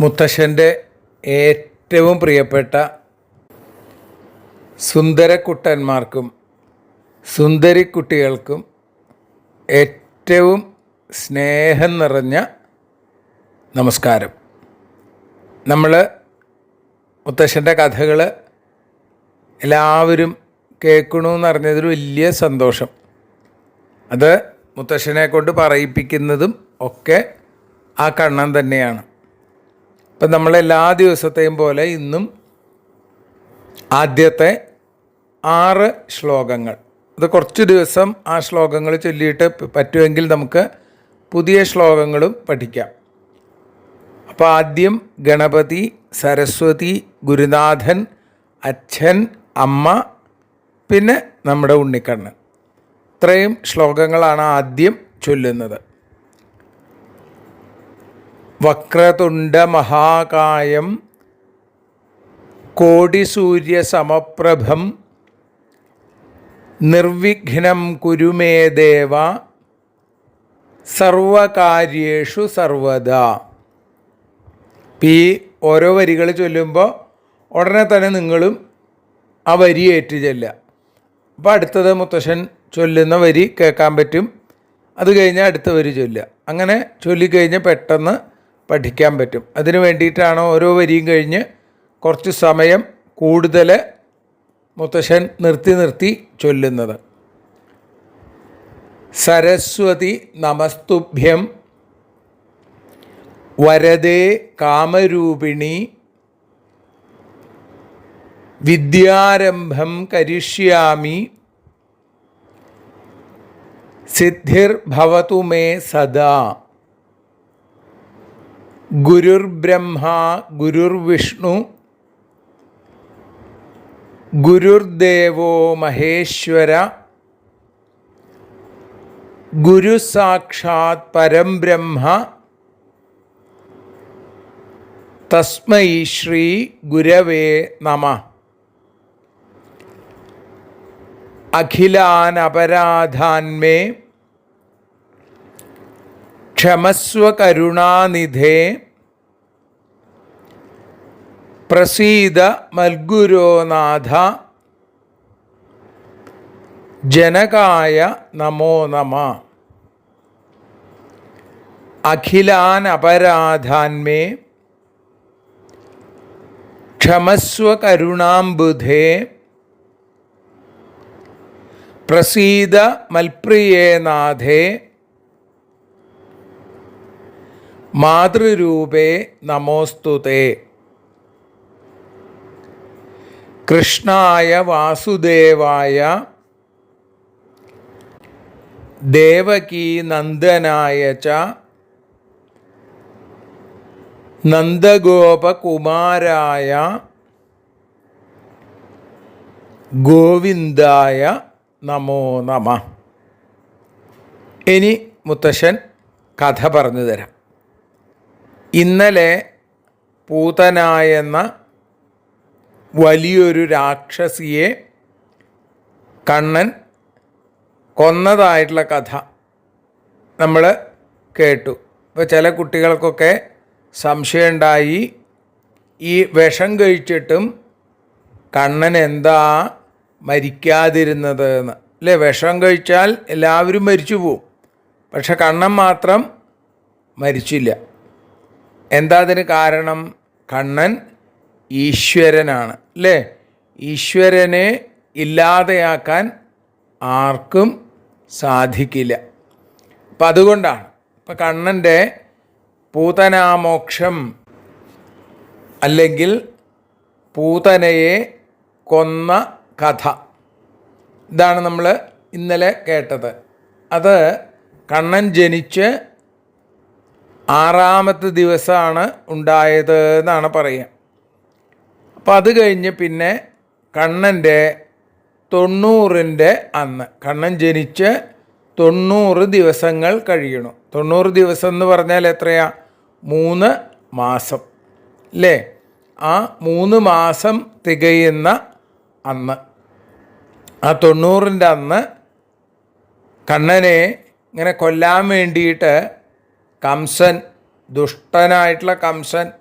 മുത്തശ്ശന്റെ ഏറ്റവും പ്രിയപ്പെട്ട സുന്ദരക്കുട്ടന്മാർക്കും സുന്ദരിക്കുട്ടികൾക്കും ഏറ്റവും സ്നേഹം നിറഞ്ഞ നമസ്കാരം. നമ്മൾ മുത്തശ്ശന്റെ കഥകൾ എല്ലാവരും കേൾക്കണമെന്ന് അറിഞ്ഞതിൽ വലിയ സന്തോഷം. അത് മുത്തശ്ശനെ കൊണ്ട് പറയിപ്പിക്കുന്നതും ഒക്കെ ആ കണ്ണൻ തന്നെയാണ്. ഇപ്പം നമ്മൾ എല്ലാ ദിവസത്തെയും പോലെ ഇന്നും ആദ്യത്തെ ആറ് ശ്ലോകങ്ങൾ. അത് കുറച്ച് ദിവസം ആ ശ്ലോകങ്ങൾ ചൊല്ലിയിട്ട് പറ്റുമെങ്കിൽ നമുക്ക് പുതിയ ശ്ലോകങ്ങളും പഠിക്കാം. അപ്പോൾ ആദ്യം ഗണപതി സരസ്വതി ഗുരുനാഥൻ അച്ഛൻ അമ്മ പിന്നെ നമ്മുടെ ഉണ്ണിക്കണ്ണൻ. ഇത്രയും ശ്ലോകങ്ങളാണ് ആദ്യം ചൊല്ലുന്നത്. വക്രതുണ്ട മഹാകായം കോടിസൂര്യസമപ്രഭം നിർവിഘ്നം കുരുമേ ദേവ സർവകാര്യേഷു സർവദാ. ഈ ഓരോ വരികൾ ചൊല്ലുമ്പോൾ ഉടനെ തന്നെ നിങ്ങളും ആ വരി ഏറ്റു ചെല്ലുക. അപ്പോൾ അടുത്തത് മുത്തശ്ശൻ ചൊല്ലുന്ന വരി കേൾക്കാൻ പറ്റും. അത് കഴിഞ്ഞാൽ അടുത്ത വരി ചൊല്ലുക. അങ്ങനെ ചൊല്ലിക്കഴിഞ്ഞാൽ പെട്ടെന്ന് പഠിക്കാൻ പറ്റും. അതിനു വേണ്ടിയിട്ടാണ് ഓരോ വരിയും കഴിഞ്ഞ് കുറച്ച് സമയം കൂടുതൽ മുത്തശ്ശൻ നിർത്തി നിർത്തി ചൊല്ലുന്നത്. സരസ്വതി നമസ്തുഭ്യം വരദേ കാമരൂപിണി വിദ്യാരംഭം കരിഷ്യാമി സിദ്ധിർഭവതു മേ സദാ ഗുരുർബ്രഹ്മ ഗുരുർവിഷ്ണു ഗുരുർദേവോ മഹേശ്വര ഗുരു സാക്ഷാത് പരം ബ്രഹ്മ തസ്മൈ ശ്രീ ഗുരവേ നമ. അഖിലാനപരാധാന്മേ ക്ഷമസ്വകരുണാനിധേ ക്ഷമസ്വ കരുണാനിധേ പ്രസീത മൽഗുരോനാഥ ജനകായ നമോ നമ. അഖിലാനപരാധാന്മേ. ക്ഷമസ്വ കരുണാംബുധേ. പ്രസീത മൽപ്രിയേനാഥേ മാതൃരൂപേ നമോസ്തുതേ. കൃഷ്ണായ വാസുദേവായ ദേവകീ നന്ദനായ ച നന്ദഗോപകുമാരായ ഗോവിന്ദായ നമോ നമ. ഇനി മുത്തശ്ശൻ കഥ പറഞ്ഞു തരാം. ഇന്നലെ പൂതനായെന്ന വലിയൊരു രാക്ഷസിയെ കണ്ണൻ കൊന്നതായിട്ടുള്ള കഥ നമ്മൾ കേട്ടു. ഇപ്പോൾ ചില കുട്ടികൾക്കൊക്കെ സംശയമുണ്ടായി. ഈ വിഷം കഴിച്ചിട്ടും കണ്ണൻ എന്താ മരിക്കാതിരുന്നത് എന്ന്. അല്ലേ? വിഷം കഴിച്ചാൽ എല്ലാവരും മരിച്ചു പോവും. പക്ഷെ കണ്ണൻ മാത്രം മരിച്ചില്ല. എന്താ അതിന് കാരണം? കണ്ണൻ ഈശ്വരനാണ് അല്ലേ ഈശ്വരനെ ഇല്ലാതെയാക്കാൻ ആർക്കും സാധിക്കില്ല. അപ്പം അതുകൊണ്ടാണ് ഇപ്പം കണ്ണന്റെ പൂതനാമോക്ഷം അല്ലെങ്കിൽ പൂതനയെ കൊന്ന കഥ. ഇതാണ് നമ്മൾ ഇന്നലെ കേട്ടത്. അത് കണ്ണൻ ജനിച്ച് ആറാമത്തെ ദിവസമാണ് ഉണ്ടായത് എന്നാണ് പറയുക. അപ്പോൾ അത് കഴിഞ്ഞ് പിന്നെ കണ്ണന്റെ തൊണ്ണൂറിന്റെ അന്ന് കണ്ണൻ ജനിച്ച് തൊണ്ണൂറ് ദിവസങ്ങൾ കഴിയണം. തൊണ്ണൂറ് ദിവസം എന്ന് പറഞ്ഞാൽ എത്രയാ? മൂന്ന് മാസം. അല്ലേ ആ മൂന്ന് മാസം തികയുന്ന അന്ന്. ആ തൊണ്ണൂറിന്റെ അന്ന് കണ്ണനെ ഇങ്ങനെ കൊല്ലാൻ വേണ്ടിയിട്ട് കംസൻ ദുഷ്ടനായിട്ടുള്ള കംസൻ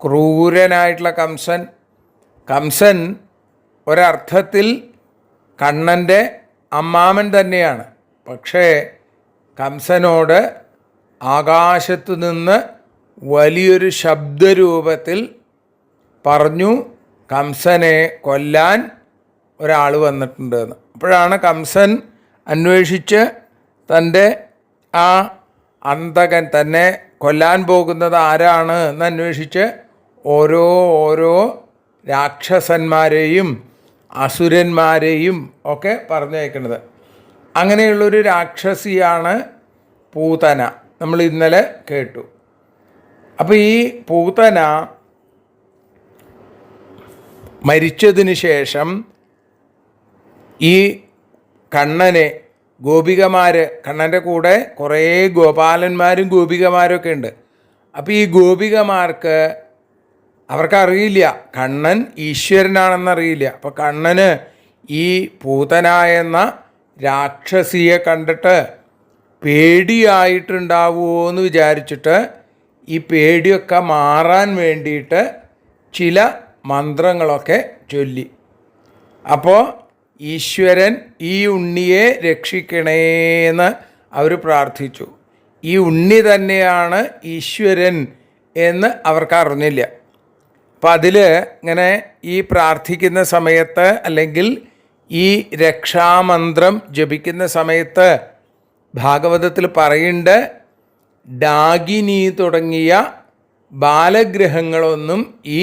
ക്രൂരനായിട്ടുള്ള കംസൻ കംസൻ ഒരർത്ഥത്തിൽ കണ്ണന്റെ അമ്മാമൻ തന്നെയാണ്. പക്ഷേ കംസനോട് ആകാശത്തു നിന്ന് വലിയൊരു ശബ്ദരൂപത്തിൽ പറഞ്ഞു കംസനെ കൊല്ലാൻ ഒരാൾ വന്നിട്ടുണ്ട് എന്ന്. അപ്പോഴാണ് കംസൻ അന്വേഷിച്ച് തന്റെ ആ അന്തകൻ തന്നെ കൊല്ലാൻ പോകുന്നത് ആരാണ് എന്ന് അന്വേഷിച്ച് ഓരോ ഓരോ രാക്ഷസന്മാരെയും അസുരന്മാരെയും ഒക്കെ പറഞ്ഞയക്കുന്നത്. അങ്ങനെയുള്ളൊരു രാക്ഷസിയാണ് പൂതന. നമ്മൾ ഇന്നലെ കേട്ടു. അപ്പോൾ ഈ പൂതന മരിച്ചതിന് ശേഷം ഈ കണ്ണനെ ഗോപികമാർ കണ്ണന്റെ കൂടെ കുറേ ഗോപാലന്മാരും ഗോപികമാരൊക്കെ ഉണ്ട്. അപ്പോൾ ഈ ഗോപികമാർക്ക് അവർക്കറിയില്ല. കണ്ണൻ ഈശ്വരനാണെന്നറിയില്ല. അപ്പോൾ കണ്ണന് ഈ പൂതനായെന്ന രാക്ഷസിയെ കണ്ടിട്ട് പേടിയായിട്ടുണ്ടാവുമോ എന്ന് വിചാരിച്ചിട്ട് ഈ പേടിയൊക്കെ മാറാൻ വേണ്ടിയിട്ട് ചില മന്ത്രങ്ങളൊക്കെ ചൊല്ലി. അപ്പോൾ ഈശ്വരൻ ഈ ഉണ്ണിയെ രക്ഷിക്കണേന്ന് അവർ പ്രാർത്ഥിച്ചു. ഈ ഉണ്ണി തന്നെയാണ് ഈശ്വരൻ എന്ന് അവർക്ക് അറിഞ്ഞില്ല അപ്പം അതിൽ ഇങ്ങനെ ഈ പ്രാർത്ഥിക്കുന്ന സമയത്ത് അല്ലെങ്കിൽ ഈ രക്ഷാമന്ത്രം ജപിക്കുന്ന സമയത്ത് ഭാഗവതത്തിൽ പറയുന്നുണ്ട് ഡാഗിനി തുടങ്ങിയ ബാലഗ്രഹങ്ങളൊന്നും ഈ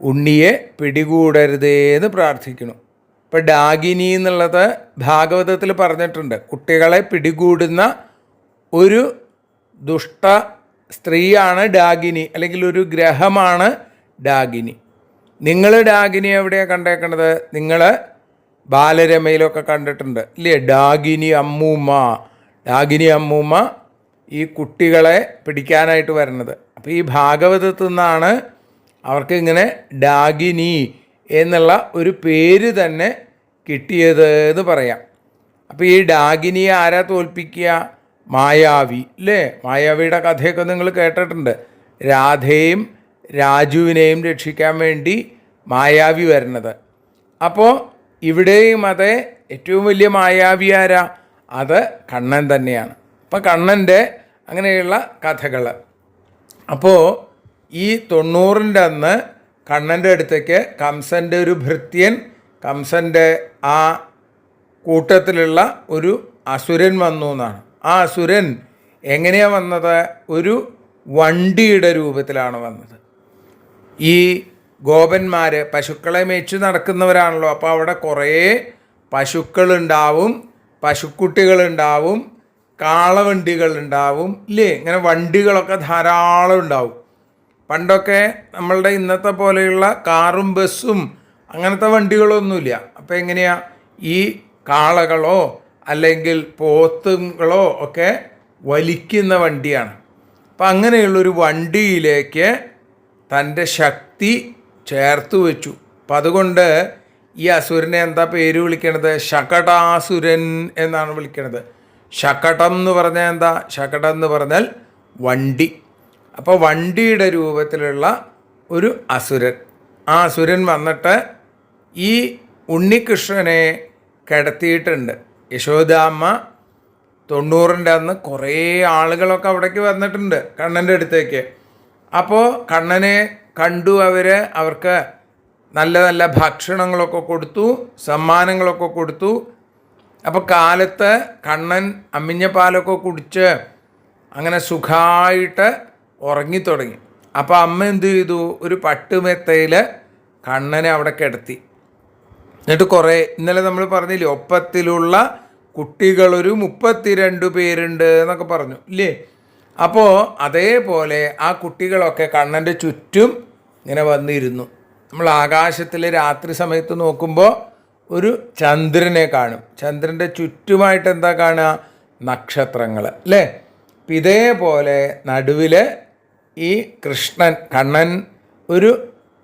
ഉണ്ണിയെ പിടികൂടരുതേ എന്ന് പ്രാർത്ഥിക്കണം ഇപ്പം ഡാഗിനി എന്നുള്ളത് ഭാഗവതത്തിൽ പറഞ്ഞിട്ടുണ്ട് കുട്ടികളെ പിടികൂടുന്ന ഒരു ദുഷ്ട സ്ത്രീയാണ് ഡാഗിനി അല്ലെങ്കിൽ ഒരു ഗ്രഹമാണ് ഡാഗിനി. നിങ്ങൾ ഡാഗിനി എവിടെയാണ് കണ്ടേക്കണത്? നിങ്ങൾ ബാലരമയിലൊക്കെ കണ്ടിട്ടുണ്ട് ഇല്ലേ? ഡാഗിനി അമ്മൂമ്മ. ഡാഗിനി അമ്മൂമ്മ ഈ കുട്ടികളെ പിടിക്കാനായിട്ട് വരുന്നത്. അപ്പോൾ ഈ ഭാഗവതത്തിൽ നിന്നാണ് അവർക്ക് ഇങ്ങനെ ഡാഗിനി എന്നുള്ള ഒരു പേര് തന്നെ കിട്ടിയത് എന്ന് പറയാം. അപ്പോൾ ഈ ഡാഗിനിയെ ആരാ തോൽപ്പിക്കുക? മായാവി അല്ലേ മായാവിയുടെ കഥയൊക്കെ നിങ്ങൾ കേട്ടിട്ടുണ്ട്. രാധയും രാജുവിനെയും രക്ഷിക്കാൻ വേണ്ടി മായാവി വരുന്നത്. അപ്പോൾ ഇവിടെയും അത് ഏറ്റവും വലിയ മായാവി ആരാ? അത് കണ്ണൻ തന്നെയാണ്. അപ്പം കണ്ണന്റെ അങ്ങനെയുള്ള കഥകൾ അപ്പോൾ ഈ തൊണ്ണൂറിന്റെ അന്ന് കണ്ണന്റെ അടുത്തേക്ക് കംസന്റെ ഒരു ഭൃത്യൻ കംസന്റെ ആ കൂട്ടത്തിലുള്ള ഒരു അസുരൻ വന്നു എന്നാണ്. ആ അസുരൻ എങ്ങനെയാണ് വന്നത്? ഒരു വണ്ടിയുടെ രൂപത്തിലാണ് വന്നത്. ഈ ഗോപന്മാർ പശുക്കളെ മേച്ചു നടക്കുന്നവരാണല്ലോ. അപ്പോൾ അവിടെ കുറേ പശുക്കളുണ്ടാവും പശുക്കുട്ടികളുണ്ടാവും കാളവണ്ടികളുണ്ടാവും ഇല്ലേ? ഇങ്ങനെ വണ്ടികളൊക്കെ ധാരാളം ഉണ്ടാവും. പണ്ടൊക്കെ നമ്മളുടെ ഇന്നത്തെ പോലെയുള്ള കാറും ബസ്സും അങ്ങനത്തെ വണ്ടികളൊന്നുമില്ല. അപ്പോൾ എങ്ങനെയാ? ഈ കാളകളോ അല്ലെങ്കിൽ പോത്തുകളോ ഒക്കെ വലിക്കുന്ന വണ്ടിയാണ്. അപ്പം അങ്ങനെയുള്ളൊരു വണ്ടിയിലേക്ക് തന്റെ ശക്തി ചേർത്ത് വെച്ചു. അപ്പം അതുകൊണ്ട് ഈ അസുരനെ എന്താ പേര് വിളിക്കണത്? ശകടാസുരൻ എന്നാണ് വിളിക്കണത്. ശകടം എന്ന് പറഞ്ഞാൽ എന്താ? ശകടം എന്ന് പറഞ്ഞാൽ വണ്ടി. അപ്പോൾ വണ്ടിയുടെ രൂപത്തിലുള്ള ഒരു അസുരൻ. ആ അസുരൻ വന്നിട്ട് ഈ ഉണ്ണികൃഷ്ണനെ കിടത്തിയിട്ടുണ്ട്. യശോദാമ്മ തൊണ്ണൂറിന്റെ അന്ന് കുറേ ആളുകളൊക്കെ അവിടേക്ക് വന്നിട്ടുണ്ട് കണ്ണന്റെ അടുത്തേക്ക്. അപ്പോൾ കണ്ണനെ കണ്ടു അവർ അവർക്ക് നല്ല നല്ല ഭക്ഷണങ്ങളൊക്കെ കൊടുത്തു സമ്മാനങ്ങളൊക്കെ കൊടുത്തു. അപ്പോൾ കാലത്ത് കണ്ണൻ അമ്മിഞ്ഞപ്പാലൊക്കെ കുടിച്ച് അങ്ങനെ സുഖമായിട്ട് ഉറങ്ങിത്തുടങ്ങി അപ്പോൾ അമ്മ എന്തു ചെയ്തു? ഒരു പട്ടുമെത്തയിൽ കണ്ണനെ അവിടെ കിടത്തി. എന്നിട്ട് കുറേ ഇന്നലെ നമ്മൾ പറഞ്ഞില്ലേ ഒപ്പത്തിലുള്ള കുട്ടികളൊരു മുപ്പത്തിരണ്ട് പേരുണ്ട് എന്നൊക്കെ പറഞ്ഞു. ഇല്ലേ? അപ്പോൾ അതേപോലെ ആ കുട്ടികളൊക്കെ കണ്ണന്റെ ചുറ്റും ഇങ്ങനെ വന്നിരുന്നു. നമ്മൾ ആകാശത്തിൽ രാത്രി സമയത്ത് നോക്കുമ്പോൾ ഒരു ചന്ദ്രനെ കാണും. ചന്ദ്രന്റെ ചുറ്റുമായിട്ട് എന്താ കാണുക? നക്ഷത്രങ്ങൾ അല്ലേ? ഇതേപോലെ നടുവിൽ ഈ കൃഷ്ണൻ കണ്ണൻ ഒരു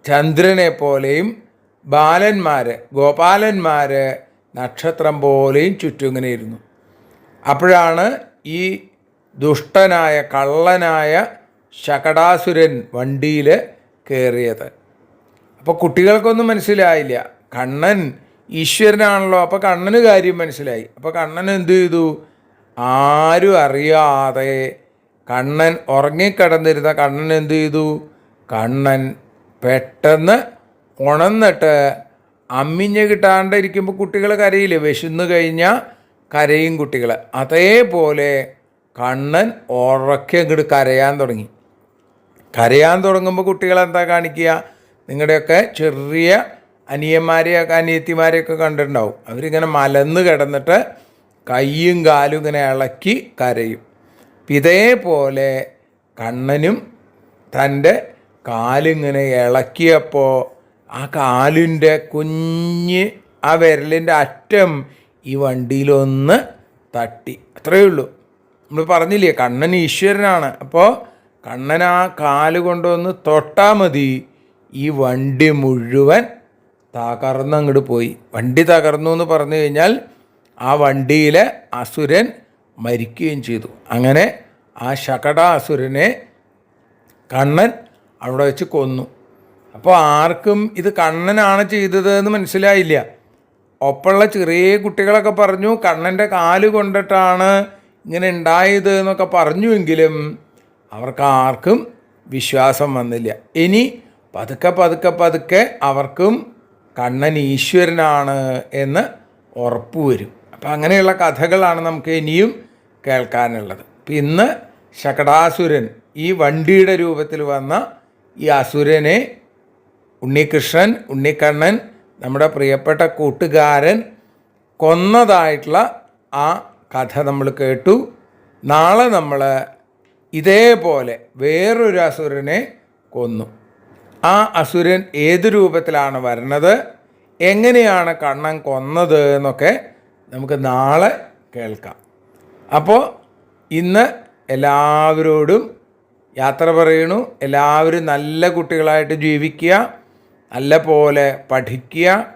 ചന്ദ്രനെ പോലെയും ബാലന്മാർ ഗോപാലന്മാർ നക്ഷത്രം പോലെയും ചുറ്റും ഇങ്ങനെ ഇരുന്നു. അപ്പോഴാണ് ഈ ദുഷ്ടനായ കള്ളനായ ശകടാസുരൻ വണ്ടിയിൽ കയറിയത് അപ്പോൾ കുട്ടികൾക്കൊന്നും മനസ്സിലായില്ല. കണ്ണൻ ഈശ്വരനാണല്ലോ. അപ്പോൾ കണ്ണന് കാര്യം മനസ്സിലായി. അപ്പോൾ കണ്ണൻ എന്തു ചെയ്തു? ആരും അറിയാതെ കണ്ണൻ ഉറങ്ങിക്കിടന്നിരുന്ന കണ്ണൻ എന്തു ചെയ്തു? കണ്ണൻ പെട്ടെന്ന് ഉണന്നിട്ട് അമ്മിഞ്ഞ് കിട്ടാണ്ടിരിക്കുമ്പോൾ കുട്ടികൾ കരയില്ലേ? വിശന്നു കഴിഞ്ഞാൽ കരയും കുട്ടികൾ അതേപോലെ കണ്ണൻ ഉറക്കെ അങ്ങോട്ട് കരയാൻ തുടങ്ങി. കരയാൻ തുടങ്ങുമ്പോൾ കുട്ടികളെന്താ കാണിക്കുക? നിങ്ങളുടെയൊക്കെ ചെറിയ അനിയന്മാരെയൊക്കെ അനിയത്തിമാരെയൊക്കെ കണ്ടിട്ടുണ്ടാവും. അവരിങ്ങനെ മലന്ന് കിടന്നിട്ട് കൈയും കാലും ഇങ്ങനെ ഇളക്കി കരയും. ഇതേപോലെ കണ്ണനും തന്റെ കാലിങ്ങനെ ഇളക്കിയപ്പോൾ ആ കാലിന്റെ കുഞ്ഞ് ആ വിരലിന്റെ അറ്റം ഈ വണ്ടിയിലൊന്ന് തട്ടി. അത്രയേ ഉള്ളൂ. നമ്മൾ പറഞ്ഞില്ലേ കണ്ണൻ ഈശ്വരനാണ്. അപ്പോൾ കണ്ണൻ ആ കാൽ കൊണ്ടുവന്ന് തൊട്ടാൽ മതി. ഈ വണ്ടി മുഴുവൻ തകർന്ന് അങ്ങോട്ട് പോയി. വണ്ടി തകർന്നു എന്ന് പറഞ്ഞു കഴിഞ്ഞാൽ ആ വണ്ടിയിലെ അസുരൻ മരിക്കുകയും ചെയ്തു. അങ്ങനെ ആ ശകട അസുരനെ കണ്ണൻ അവിടെ വെച്ച് കൊന്നു. അപ്പോൾ ആർക്കും ഇത് കണ്ണനാണ് ചെയ്തത് എന്ന് മനസ്സിലായില്ല. ഒപ്പമുള്ള ചെറിയ കുട്ടികളൊക്കെ പറഞ്ഞു കണ്ണന്റെ കാൽ കൊണ്ടിട്ടാണ് ഇങ്ങനെ ഉണ്ടായത് എന്നൊക്കെ പറഞ്ഞുവെങ്കിലും അവർക്ക് ആർക്കും വിശ്വാസം വന്നില്ല. ഇനി പതുക്കെ പതുക്കെ പതുക്കെ അവർക്കും കണ്ണൻ ഈശ്വരനാണ് എന്ന് ഉറപ്പ് വരും. അപ്പം അങ്ങനെയുള്ള കഥകളാണ് നമുക്ക് ഇനിയും കേൾക്കാനുള്ളത്. ഇന്ന് ശകടാസുരൻ ഈ വണ്ടിയുടെ രൂപത്തിൽ വന്ന ഈ അസുരനെ ഉണ്ണികൃഷ്ണൻ ഉണ്ണിക്കണ്ണൻ നമ്മുടെ പ്രിയപ്പെട്ട കൂട്ടുകാരൻ കൊന്നതായിട്ടുള്ള ആ കഥ നമ്മൾ കേട്ടു. നാളെ നമ്മൾ ഇതേപോലെ വേറൊരു അസുരനെ കൊന്നു. ആ അസുരൻ ഏത് രൂപത്തിലാണ് വരുന്നത്? എങ്ങനെയാണ് കണ്ണൻ കൊന്നത് എന്നൊക്കെ നമുക്ക് നാളെ കേൾക്കാം. അപ്പോൾ ഇന്ന് എല്ലാവരോടും യാത്ര പറയണു എല്ലാവരും നല്ല കുട്ടികളായിട്ട് ജീവിക്കുക. നല്ല പോലെ പഠിക്കുക.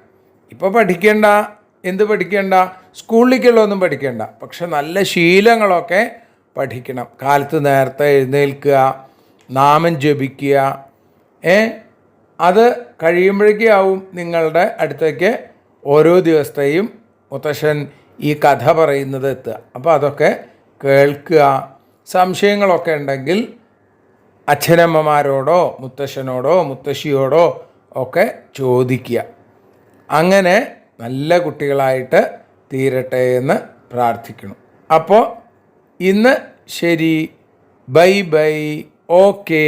ഇപ്പോൾ പഠിക്കേണ്ട. എന്ത് പഠിക്കേണ്ട? സ്കൂളിലേക്കുള്ളതൊന്നും പഠിക്കേണ്ട. പക്ഷെ നല്ല ശീലങ്ങളൊക്കെ പഠിക്കണം. കാലത്ത് നേരത്തെ എഴുന്നേൽക്കുക നാമം ജപിക്കുക ഏ? അത് കഴിയുമ്പോഴേക്കും ആവും നിങ്ങളുടെ അടുത്തേക്ക് ഓരോ ദിവസത്തെയും മുത്തശ്ശൻ ഈ കഥ പറയുന്നത് എത്തുക. അപ്പോൾ അതൊക്കെ കേൾക്കുക. സംശയങ്ങളൊക്കെ ഉണ്ടെങ്കിൽ അച്ഛനമ്മമാരോടോ മുത്തശ്ശനോടോ മുത്തശ്ശിയോടോ ഒക്കെ ചോദിക്കുക. അങ്ങനെ നല്ല കുട്ടികളായിട്ട് തീരട്ടെ എന്ന് പ്രാർത്ഥിക്കണം അപ്പോൾ ഇന്ന് ശരി. Bye bye. ഓക്കേ.